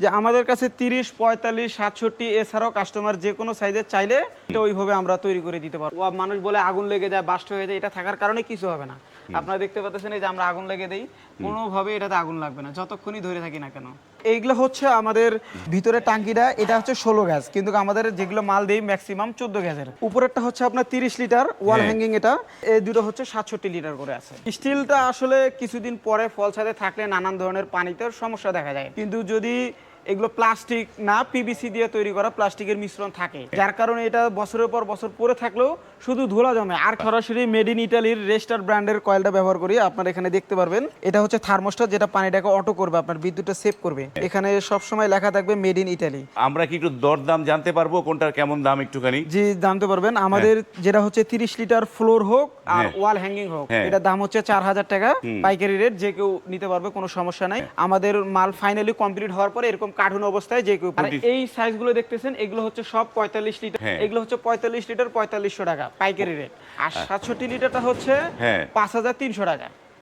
যে আমাদের কাছে তিরিশ পঁয়তাল্লিশ সাতষট্টি এছাড়াও কাস্টমার যে কোনো সাইজের চাইলে এটা ওইভাবে আমরা তৈরি করে দিতে পারব। মানুষ বলে আগুন লেগে যায় বাষ্ট হয়ে যায় এটা থাকার কারণে কিছু হবে না। আপনারা দেখতে পাচ্ছেন এই যে আমরা আগুন লেগে দিই কোনোভাবে এটাতে আগুন লাগবে না যতক্ষণই ধরে থাকি না কেন। এইগুলো হচ্ছে আমাদের ভিতরে টাঙ্কিটা এটা হচ্ছে ষোলো গ্যাস। কিন্তু আমাদের যেগুলো মাল দিই ম্যাক্সিমাম চোদ্দ গ্যাসের। উপরেরটা হচ্ছে আপনার তিরিশ লিটার ওয়াল হ্যাঁ। হ্যাঙ্গিং এটা। এই দুটো হচ্ছে সাতষট্টি লিটার করে আছে। স্টিলটা আসলে কিছুদিন পরে ফল সাথে থাকলে নানান ধরনের পানিতে সমস্যা দেখা যায়। কিন্তু যদি এগুলো প্লাস্টিক না পিভিসি দিয়ে তৈরি করা প্লাস্টিকের মিশ্রণ থাকে। যার কারণে এটা বছরের পর বছর পরে থাকলেও শুধু ধুলা জমে। আর সরাসরি মেড ইন ইটালির রেস্টার ব্র্যান্ডের কয়েলটা ব্যবহার করি আপনারা এখানে দেখতে পারবেন। এটা হচ্ছে থার্মোস্টার যেটা পানিটাকে অটো করবে আপনার বিদ্যুৎটা সেভ করবে। এখানে সব সময় লেখা থাকবে মেড ইন ইটালি আমরা কি একটু দরদাম জানতে পারব কোনটার কেমন দাম একটুখানি? জি জানতে পারবেন। আমাদের যেটা হচ্ছে তিরিশ লিটার ফ্লোর হোক আর হ্যাঁ। ওয়াল হ্যাঙ্গিং হোক হ্যাঁ। এটা দাম হচ্ছে চার হাজার টাকা। পাইকারি রেট যে কেউ নিতে পারবে কোনো সমস্যা নাই। আমাদের মাল ফাইনালি কমপ্লিট হওয়ার পরে এরকম কার্টুন অবস্থায় যে কেউ এই সাইজগুলো দেখতেছেন এগুলো হচ্ছে সব পঁয়তাল্লিশ লিটার হ্যাঁ। এগুলো হচ্ছে পঁয়তাল্লিশ লিটার পঁয়তাল্লিশশো টাকা পাইকারি রেট আর সাতষট্টি লিটারটা হচ্ছে হ্যাঁ। পাঁচ হাজার তিনশো টাকা